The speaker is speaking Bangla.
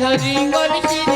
ধরি কলসির